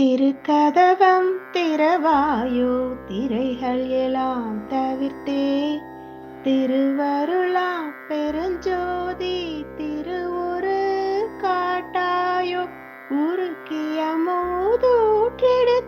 திருக்கதவம் திறவாயோ திரைகள் எல்லாம் தவிர்த்தே. திருவருளா பெருஞ்சோதி திருவுரு காட்டாயோ. உருக்கிய மோதூற்றெடுத்தே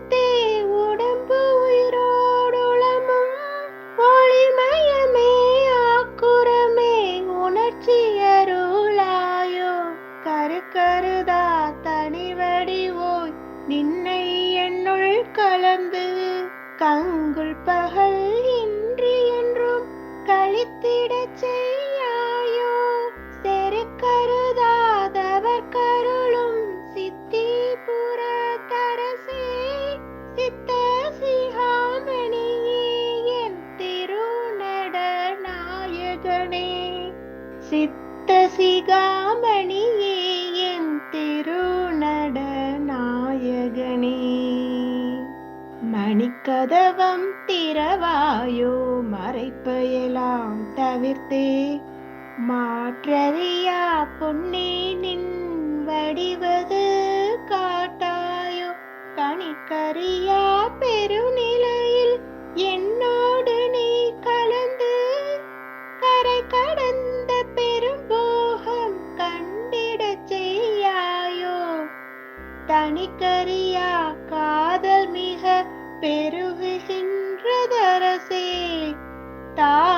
சித்த சிகாமணியே என் திருநட நாயகனே மணிக்கதவம் திறவாயோ மறைப்பயலாம் தவிர்த்தே. மாற்றறியா பொன்னே நின் வடிவது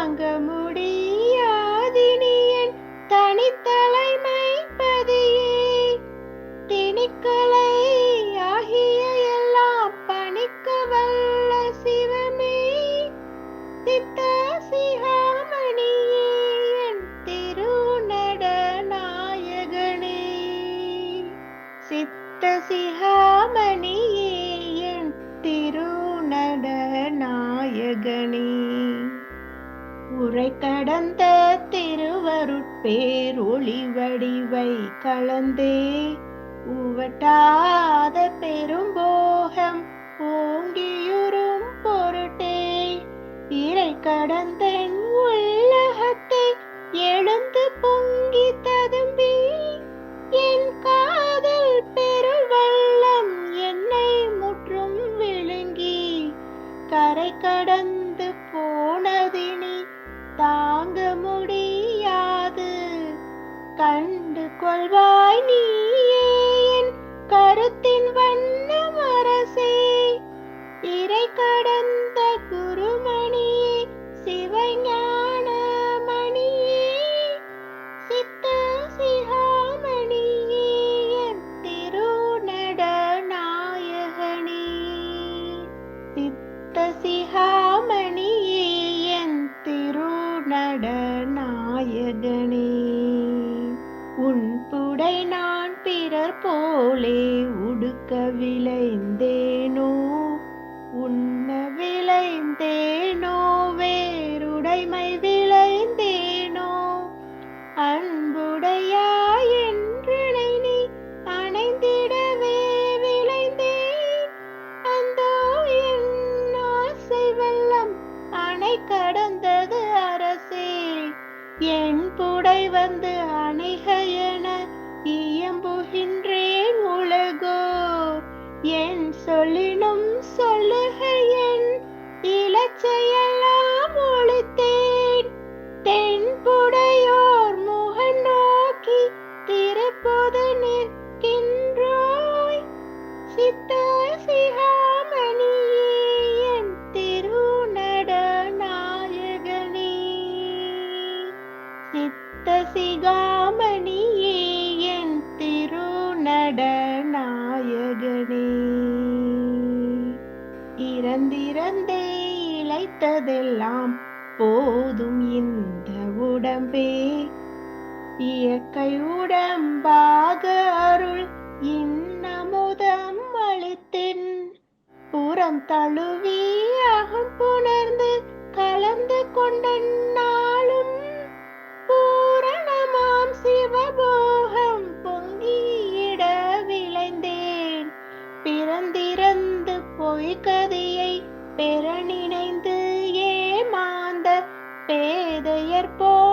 தாங்க முடியாதினியன் கடந்த திருவருட்பேர் ஒளி வடிவை கலந்தே உவட்டாத பிறர் போலே உடுக்க விளைந்தேனோ உண்ண விளைந்தேனோ? வேறுடைமை விளைந்தேனோ? அன்புடையாய் என்றனை நீ அணைந்திடவே விளைந்தேன் அந்தோ என் ஆசை வெள்ளம் அணை கடந்தது அரசே. என் புடை வந்து அணைக என இயற்கை உடம்பாக அருள் இன்னமுதம் அளித்தின். புறம் தழுவி அகம் புணர்ந்து கலந்து கொண்ட நாளும் பூரணமாம் சிவபோகம் பொங்கியிட விளைந்தேன். பிறந்திறந்து பொய்கதையை பெற நினைந்து ஏமாந்த பேதையர் போ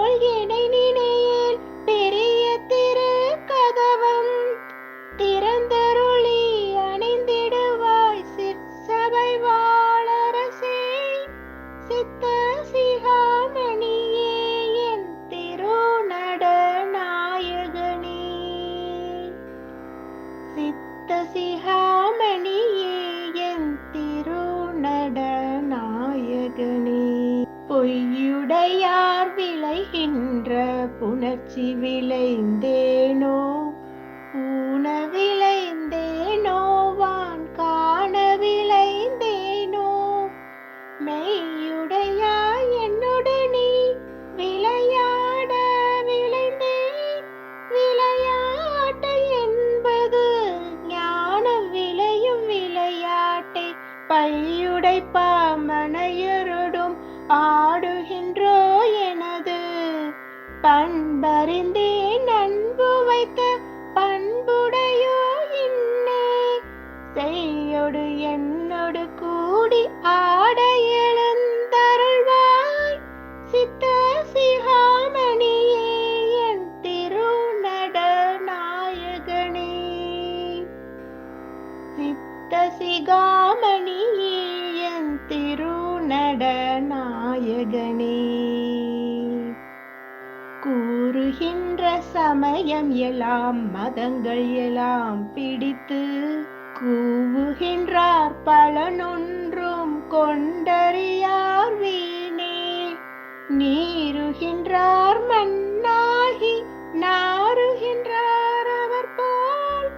சித்தசிகாமணியே என் திருநடநாயகனே. பொய்யுடையார் விளைகின்ற புணர்ச்சி விளைந்தேனோ? என்னோடு கூடி ஆட எழுந்தருள்வாய் சித்த சிகாமணியே என் திருநட நாயகனே சித்த சிகாமணியே என் திருநட நாயகனே கூறுகின்ற சமயம் எல்லாம் மதங்கள் எல்லாம் பிடித்து கூவுகின்றார் பலனொன்றும் கொண்டறியார் வீணே. நீருகின்றார் மண்ணாகி நாருகின்றார் அவர் போல்.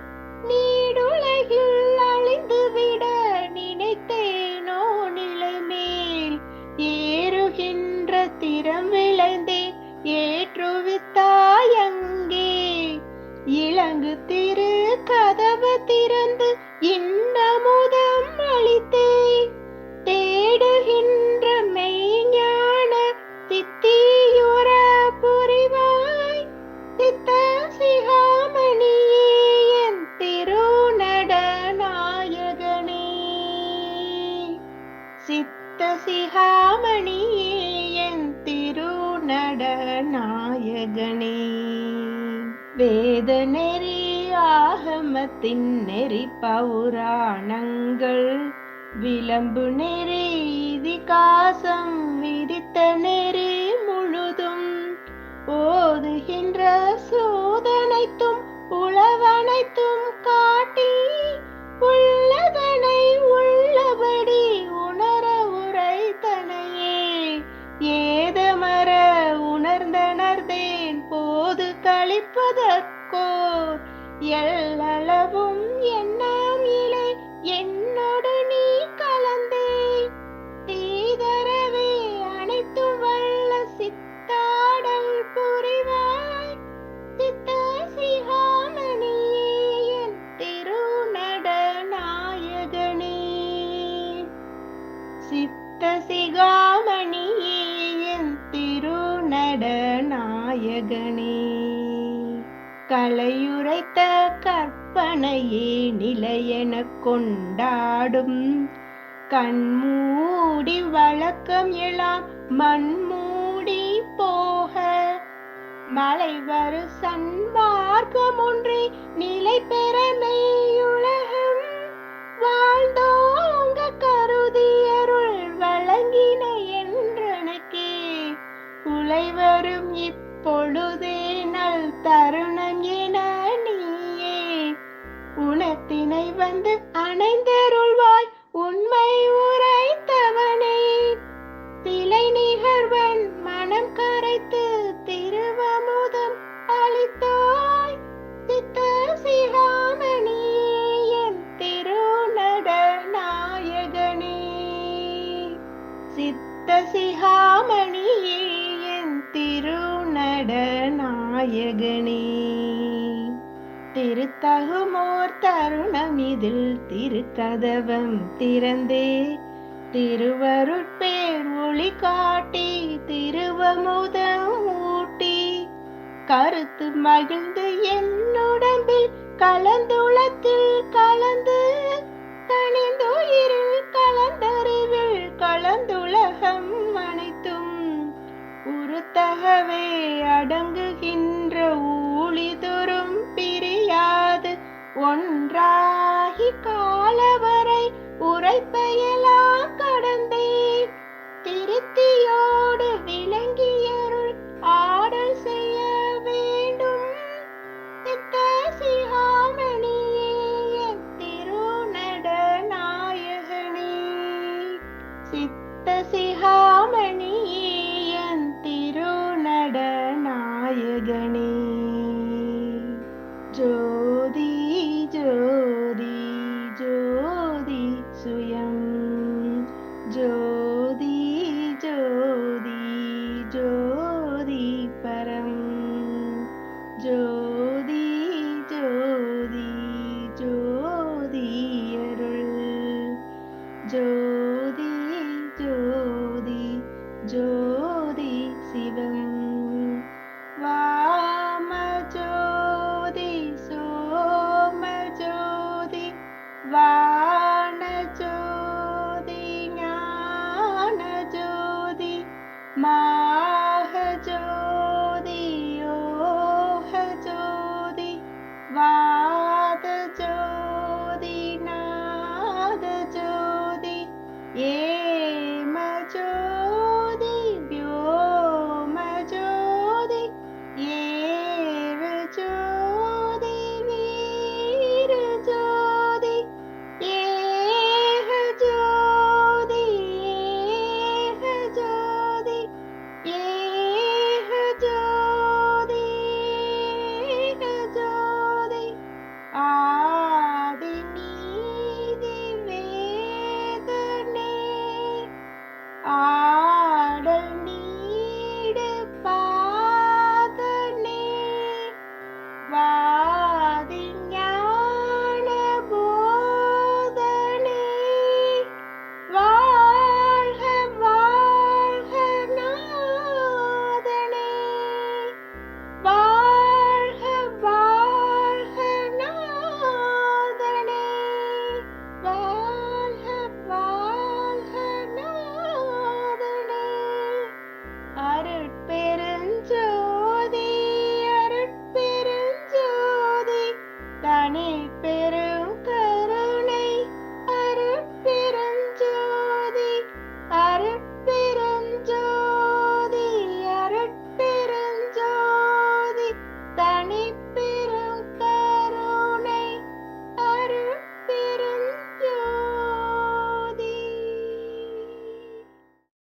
நீடுலகில் அழிந்துவிட நினைத்தேனோ நிலை மேல் ஏறுகின்ற திறம் விளைந்தே ஏ ஆகமத்தின் நெறி பௌராணங்கள். விளம்பு நெறி காசம் விதித்த கலையுரைத்த கற்பனையே நிலையென கொண்டாடும். கண்மூடி வழக்கம் எல்லாம் மண்மூடி போக. மலை வரு சன்மார்க்கம் ஒன்றே நிலை பெற மெய்யுலகம் வாழ்ந்தோங்க வந்து அணைந்த இதில் திருக்கதவம் திறந்தே. திருவருட்பேர் ஒளி காட்டி திருவமுதம் ஊட்டி. கருத்து மகிழ்ந்து என்னுடம்பில் கலந்துளத்தில் கலந்து தனிந்துயிரில் கலந்தறிவில் கலந்துலகம் அனைத்தும். உருத்தகவே அடங்குகின்ற ஊழிதொரும் ஒன்றாகி காலவர்